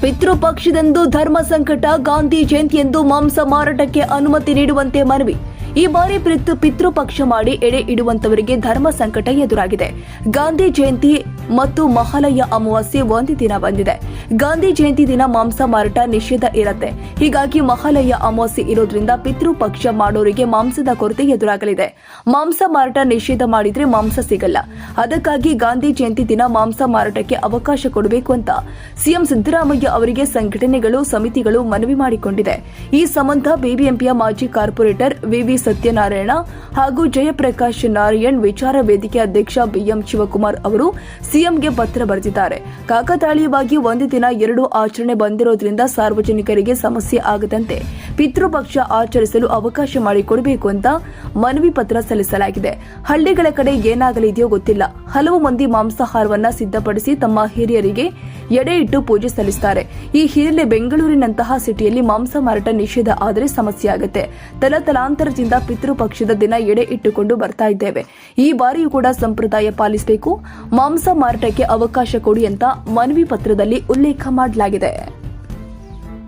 ಪಿತೃ ಪಕ್ಷದಂದು ಧರ್ಮ ಸಂಕಟ ಗಾಂಧಿ ಜಯಂತಿಯಂದು ಮಾಂಸ ಮಾರಾಟಕ್ಕೆ ಅನುಮತಿ ನೀಡುವಂತೆ ಮನವಿ ಈ ಬಾರಿ ಪಿತೃ ಪಿತೃಪಕ್ಷ ಮಾಡಿ ಎಡೆ ಇಡುವಂತವರಿಗೆ ಧರ್ಮ ಸಂಕಟ ಎದುರಾಗಿದೆ. ಗಾಂಧಿ ಜಯಂತಿ ಮತ್ತು ಮಹಾಲಯ ಅಮಾವಾಸ್ಯೆ ಒಂದೇ ದಿನ ಬಂದಿದೆ. ಗಾಂಧಿ ಜಯಂತಿ ದಿನ ಮಾಂಸ ಮಾರಾಟ ನಿಷೇಧ ಇರುತ್ತೆ. ಹೀಗಾಗಿ ಮಹಾಲಯ ಅಮಾವಾಸ್ಯೆ ಇರೋದ್ರಿಂದ ಪಿತೃಪಕ್ಷ ಮಾಡೋರಿಗೆ ಮಾಂಸದ ಕೊರತೆ ಎದುರಾಗಲಿದೆ. ಮಾಂಸ ಮಾರಾಟ ನಿಷೇಧ ಮಾಡಿದ್ರೆ ಮಾಂಸ ಸಿಗಲ್ಲ. ಅದಕ್ಕಾಗಿ ಗಾಂಧಿ ಜಯಂತಿ ದಿನ ಮಾಂಸ ಮಾರಾಟಕ್ಕೆ ಅವಕಾಶ ಕೊಡಬೇಕು ಅಂತ ಸಿಎಂ ಸಿದ್ದರಾಮಯ್ಯ ಅವರಿಗೆ ಸಂಘಟನೆಗಳು, ಸಮಿತಿಗಳು ಮನವಿ ಮಾಡಿಕೊಂಡಿದೆ. ಈ ಸಂಬಂಧ ಬಿಬಿಎಂಪಿಯ ಮಾಜಿ ಕಾರ್ಪೊರೇಟರ್ ವಿವಿ ಸತ್ಯನಾರಾಯಣ ಹಾಗೂ ಜಯಪ್ರಕಾಶ್ ನಾರಾಯಣ್ ವಿಚಾರ ವೇದಿಕೆ ಅಧ್ಯಕ್ಷ ಬಿಎಂ ಶಿವಕುಮಾರ್ ಅವರು ಸಿಎಂಗೆ ಪತ್ರ ಬರೆದಿದ್ದಾರೆ. ಕಾಕತಾಳೀಯವಾಗಿ ಒಂದು ದಿನ ಎರಡು ಆಚರಣೆ ಬಂದಿರೋದ್ರಿಂದ ಸಾರ್ವಜನಿಕರಿಗೆ ಸಮಸ್ಯೆ ಆಗದಂತೆ ಪಿತೃಪಕ್ಷ ಆಚರಿಸಲು ಅವಕಾಶ ಮಾಡಿಕೊಡಬೇಕು ಅಂತ ಮನವಿ ಪತ್ರ ಸಲ್ಲಿಸಲಾಗಿದೆ. ಹಳ್ಳಿಗಳ ಕಡೆ ಏನಾಗಲಿದೆಯೋ ಗೊತ್ತಿಲ್ಲ. ಹಲವು ಮಂದಿ ಮಾಂಸಾಹಾರವನ್ನ ಸಿದ್ಧಪಡಿಸಿ ತಮ್ಮ ಹಿರಿಯರಿಗೆ ಎಡೆ ಇಟ್ಟು ಪೂಜೆ ಸಲ್ಲಿಸುತ್ತಾರೆ. ಈ ಹಿನ್ನೆಲೆ ಬೆಂಗಳೂರಿನಂತಹ ಸಿಟಿಯಲ್ಲಿ ಮಾಂಸ ಮಾರಾಟ ನಿಷೇಧ ಆದರೆ ಸಮಸ್ಯೆ ಆಗುತ್ತೆ ತಲತಲಾಂತರದಿಂದ ಪಿತೃಪಕ್ಷದ ದಿನ ಎಡೆ ಇಟ್ಟುಕೊಂಡು ಬರ್ತಾ ಇದ್ದೇವೆ. ಈ ಬಾರಿಯೂ ಕೂಡ ಸಂಪ್ರದಾಯ ಪಾಲಿಸಬೇಕು. ಮಾಂಸ ಮಾರಾಟಕ್ಕೆ ಅವಕಾಶ ಕೊಡಿ ಅಂತ ಮನವಿ ಪತ್ರದಲ್ಲಿ ಉಲ್ಲೇಖ ಮಾಡಲಾಗಿದೆ.